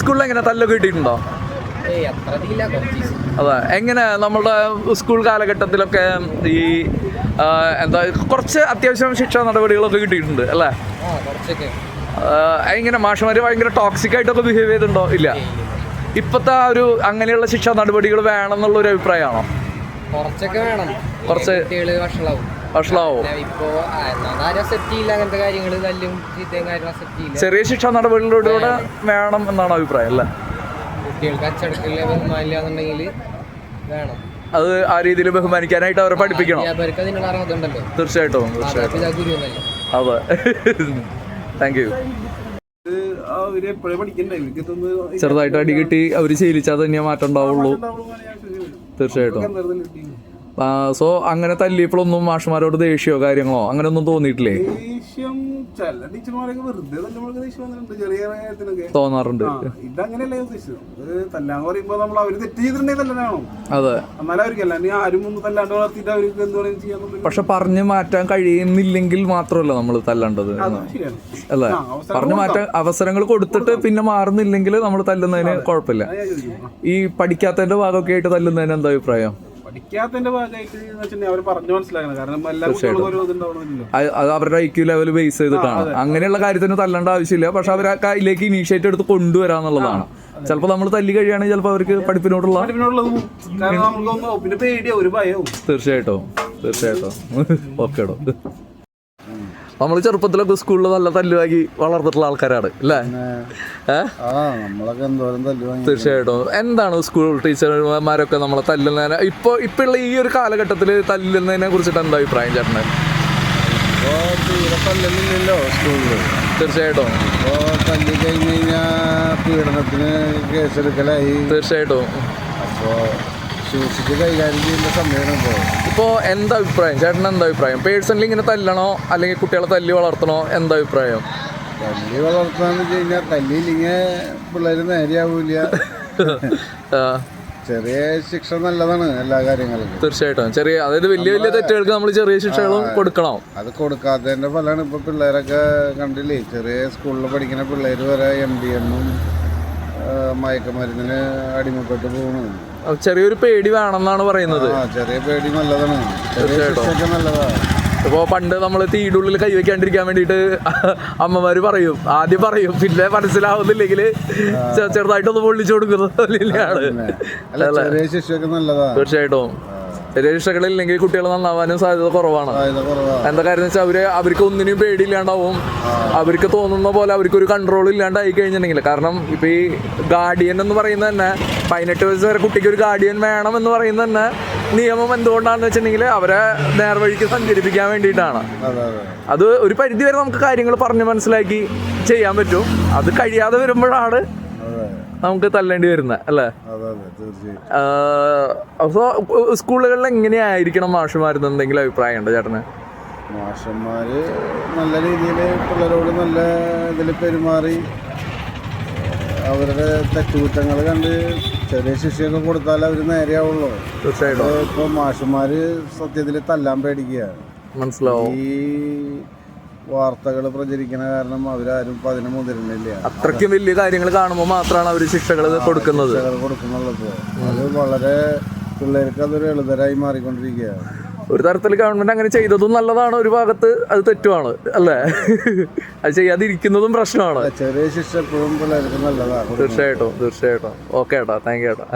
സ്കൂളിൽ എങ്ങനെ തല്ലൊക്കെ കിട്ടിയിട്ടുണ്ടോ? അതെ എങ്ങനെ നമ്മുടെ സ്കൂൾ കാലഘട്ടത്തിലൊക്കെ ഈ എന്താ കുറച്ച് അത്യാവശ്യം ശിക്ഷാ നടപടികളൊക്കെ കിട്ടിയിട്ടുണ്ട് അല്ലേ? എങ്ങനെ മാഷന്മാര് ഭയങ്കര ടോക്സിക് ആയിട്ടൊക്കെ ബിഹേവ് ചെയ്തിട്ടുണ്ടോ? ഇല്ല. ഇപ്പോഴത്തെ ആ ഒരു അങ്ങനെയുള്ള ശിക്ഷാ നടപടികൾ വേണം എന്നുള്ള ഒരു അഭിപ്രായമാണോ? കുറച്ചൊക്കെ വേണം. കുറച്ച് വഷളാവും ഇപ്പോ അങ്ങനത്തെ കാര്യങ്ങൾ തല്ലും ചീത്തയും ചെറിയ ശിക്ഷാ നടപടികളിലൂടെ വേണം എന്നാണ് അഭിപ്രായം അല്ലേ? കുട്ടികൾക്ക് അച്ചടക്കില്ല ബഹുമാനില്ല എന്നുണ്ടെങ്കിൽ വേണം. അത് ആ രീതിയിൽ ബഹുമാനിക്കാനായിട്ട് അവരെ പഠിപ്പിക്കണം. തീർച്ചയായിട്ടും തീർച്ചയായിട്ടും. അതെ. താങ്ക് യു അവർ എപ്പോഴും പഠിക്കണ്ടേ? ചെറുതായിട്ട് അടി കിട്ടി അവർ ശീലിച്ചാൽ തന്നെ മാറ്റം ഉണ്ടാവുള്ളൂ. തീർച്ചയായിട്ടും. സോ അങ്ങനെ തല്ലിയപ്പോഴൊന്നും മാഷുമാരോട് ദേഷ്യമോ കാര്യങ്ങളോ അങ്ങനെ ഒന്നും തോന്നിയിട്ടില്ലേ? ദേഷ്യം ചില ടീച്ചർമാരൊക്കെ വെറുതെ തല്ലുമ്പോഴൊക്കെ ദേഷ്യം വന്നിട്ടുണ്ട് ചെറിയ കാര്യത്തിനൊക്കെ തോന്നാറുണ്ട്. ഇതങ്ങനെയല്ല ഉദ്ദേശിച്ചത്. തല്ലാന്ന് നമ്മൾ അവർ തെറ്റ് ചെയ്തിട്ടുണ്ടെങ്കിൽ തല്ലാനാണോ അതെ. എന്നാലും ആരും ഒന്ന് തല്ലാണ്ട് വളർത്തിയിട്ട് അവർക്ക് എന്ത് വേണമെങ്കിലും ചെയ്യാന്നുള്ളത് പക്ഷെ പറഞ്ഞു മാറ്റാൻ കഴിയുന്നില്ലെങ്കിൽ മാത്രമല്ല നമ്മൾ തല്ലണ്ടത് അല്ലേ? പറഞ്ഞു മാറ്റാൻ അവസരങ്ങൾ കൊടുത്തിട്ട് പിന്നെ മാറുന്നില്ലെങ്കിൽ നമ്മൾ തല്ലുന്നതിന് കുഴപ്പമില്ല. ഈ പഠിക്കാത്തതിന്റെ ഭാഗമൊക്കെ ആയിട്ട് തല്ലുന്നതിന് എന്താ അഭിപ്രായം? പഠിക്കാത്തതിന്റെ ഭാഗമായിട്ട് എന്ന് വെച്ചിട്ടുണ്ടെങ്കിൽ അവർ പറഞ്ഞു മനസ്സിലാക്കണം കാരണം എല്ലാ കുട്ടികൾക്കും ഇതുണ്ടാവണമെന്നില്ല അത് അവരുടെ ഐ ക്യു ലെവൽ ബേസ് ചെയ്തിട്ടാണ്. അങ്ങനെയുള്ള കാര്യത്തിന് തല്ലേണ്ട ആവശ്യമില്ല. പക്ഷെ അവർ ആ കയ്യിലേക്ക് ഇനീഷ്യേറ്റ് എടുത്ത് കൊണ്ടുവരാന്നുള്ളതാണ്. ചിലപ്പോൾ നമ്മൾ തല്ലി കഴിയുകയാണെങ്കിൽ ചിലപ്പോൾ അവർക്ക് പഠിപ്പിനോടുള്ള തീർച്ചയായിട്ടും. തീർച്ചയായിട്ടും. ഓക്കേടോ നമ്മൾ ചെറുപ്പത്തിലൊക്കെ സ്കൂളിൽ നല്ല തല്ലുവാക്കി വളർന്നിട്ടുള്ള ആൾക്കാരാണ് അല്ലേ? തീർച്ചയായിട്ടും. എന്താണ് സ്കൂൾ ടീച്ചർമാരൊക്കെ നമ്മളെ തല്ലുന്നതിനെ ഇപ്പൊ ഇപ്പോഴുള്ള ഈ ഒരു കാലഘട്ടത്തിൽ തല്ലുന്നതിനെ കുറിച്ചിട്ട് എന്താ അഭിപ്രായം ചേട്ടന്? തല്ലലില്ലല്ലോ സ്കൂളിൽ തീർച്ചയായിട്ടും. ഇപ്പോ തല്ലി കഴിഞ്ഞ് കഴിഞ്ഞാൽ പീഡനത്തിന് കേസെടുക്കലായി. തീർച്ചയായിട്ടും. അപ്പോ സൂക്ഷിച്ച് കൈകാര്യം ചെയ്യേണ്ട സമയമാണ് ഇപ്പോൾ ഇപ്പോൾ എന്താ അഭിപ്രായം? ചേട്ടൻ എന്താ അഭിപ്രായം? പേഴ്സണലി ഇങ്ങനെ തല്ലണോ? അല്ലെങ്കിൽ കുട്ടികളെ തല്ലി വളർത്തണോ? എന്താ അഭിപ്രായം? തല്ലി വളർത്താന്ന് വെച്ച് കഴിഞ്ഞാൽ തല്ലിയില്ലെങ്കിൽ പിള്ളേർ നേരെയാവൂല ചെറിയ ശിക്ഷ നല്ലതാണ് എല്ലാ കാര്യങ്ങളും തീർച്ചയായിട്ടും. ചെറിയ അതായത് വലിയ വലിയ തെറ്റുകൾക്ക് നമ്മൾ ചെറിയ ശിക്ഷകളും കൊടുക്കണം. അത് കൊടുക്കാത്തതിന്റെ ഫലമാണ് ഇപ്പൊ പിള്ളേരൊക്കെ കണ്ടില്ലേ? ചെറിയ സ്കൂളിൽ പഠിക്കുന്ന പിള്ളേർ വരെ എം ഡി എമ്മും മയക്കുമരുന്നിന് അടിമപ്പെട്ട് പോകുന്നു അപ്പൊ ചെറിയൊരു പേടി വേണമെന്നാണ് പറയുന്നത്. ചെറിയ പേടി നല്ലതാണ്. തീർച്ചയായിട്ടും. നല്ലതാണ്. ഇപ്പോൾ പണ്ട് നമ്മൾ തീടുള്ളിൽ കൈവയ്ക്കാണ്ടിരിക്കാൻ വേണ്ടിയിട്ട് അമ്മമാര് പറയും. ആദ്യം പറയും. പിന്നെ മനസ്സിലാവുന്നില്ലെങ്കിൽ ചെറുതായിട്ടൊന്ന് പൊള്ളിച്ചു കൊടുക്കുന്നത് തീർച്ചയായിട്ടും. ചെറിയ ഇല്ലെങ്കിൽ കുട്ടികൾ നന്നാവാനും സാധ്യത കുറവാണ്. എന്താ കാര്യം വെച്ചാൽ അവർ അവർക്ക് ഒന്നിനും പേടിയില്ലാണ്ടാവും. അവർക്ക് തോന്നുന്ന പോലെ അവർക്ക് ഒരു കൺട്രോൾ ഇല്ലാണ്ടായി കഴിഞ്ഞിട്ടുണ്ടെങ്കിൽ. കാരണം ഇപ്പൊ ഈ ഗാർഡിയൻ എന്ന് പറയുന്നത് തന്നെ പതിനെട്ട് വയസ്സ് വരെ കുട്ടിക്ക് ഒരു ഗാർഡിയൻ വേണം എന്ന് പറയുന്നത് തന്നെ നിയമം എന്തുകൊണ്ടാണെന്ന് വെച്ചിട്ടുണ്ടെങ്കിൽ അവരെ നേർവഴിക്ക് സഞ്ചരിപ്പിക്കാൻ വേണ്ടിയിട്ടാണ്. അതെ ഒരു പരിധി വരെ നമുക്ക് കാര്യങ്ങൾ പറഞ്ഞ് മനസ്സിലാക്കി ചെയ്യാൻ പറ്റും. അത് കഴിയാതെ വരുമ്പോഴാണ് നമുക്ക് തല്ലേണ്ടി വരുന്ന അല്ലേ? അപ്പോൾ സ്കൂളുകളിൽ എങ്ങനെയായിരിക്കണം മാഷുമാരെന്ന് എന്തെങ്കിലും അഭിപ്രായം ഉണ്ടോ ചേട്ടന്? മാഷന്മാര് നല്ല രീതിയിൽ പിള്ളേരോട് നല്ല ഇതിൽ പെരുമാറി അവരുടെ തെറ്റുകുറ്റങ്ങൾ കണ്ട് ചെറിയ ശിക്ഷയൊക്കെ കൊടുത്താൽ അവർ നേരെയാവുള്ളൂ. തീർച്ചയായിട്ടും. ഇപ്പോൾ മാഷന്മാര് സത്യത്തിൽ തല്ലാൻ പേടിക്കുക മനസ്സിലാവും. ഈ വാർത്തകൾ പ്രചരിക്കുന്ന കാരണം അവരാരും ഇപ്പം അതിന് മുതിരുന്നില്ല. അത്രയ്ക്കും വലിയ കാര്യങ്ങൾ കാണുമ്പോൾ മാത്രമാണ് അവർ ശിക്ഷകൾ കൊടുക്കുന്നത്. ശിക്ഷകൾ കൊടുക്കുന്നുള്ളൂ അത് വളരെ പിള്ളേർക്ക് അതൊരു എളുതരായി മാറിക്കൊണ്ടിരിക്കുകയാണ് ഒരു തരത്തിൽ ഗവൺമെന്റ് അങ്ങനെ ചെയ്തതും നല്ലതാണ്. ഒരു ഭാഗത്ത് അത് തെറ്റുമാണ് അല്ലേ? അത് ചെയ്യാതിരിക്കുന്നതും പ്രശ്നമാണ്. ചെറിയ ശിക്ഷ എപ്പോഴും പിള്ളേർക്ക് നല്ലതാണ്. തീർച്ചയായിട്ടും തീർച്ചയായിട്ടും. ഓക്കെ ഏട്ടാ താങ്ക് യു ഏട്ടാ.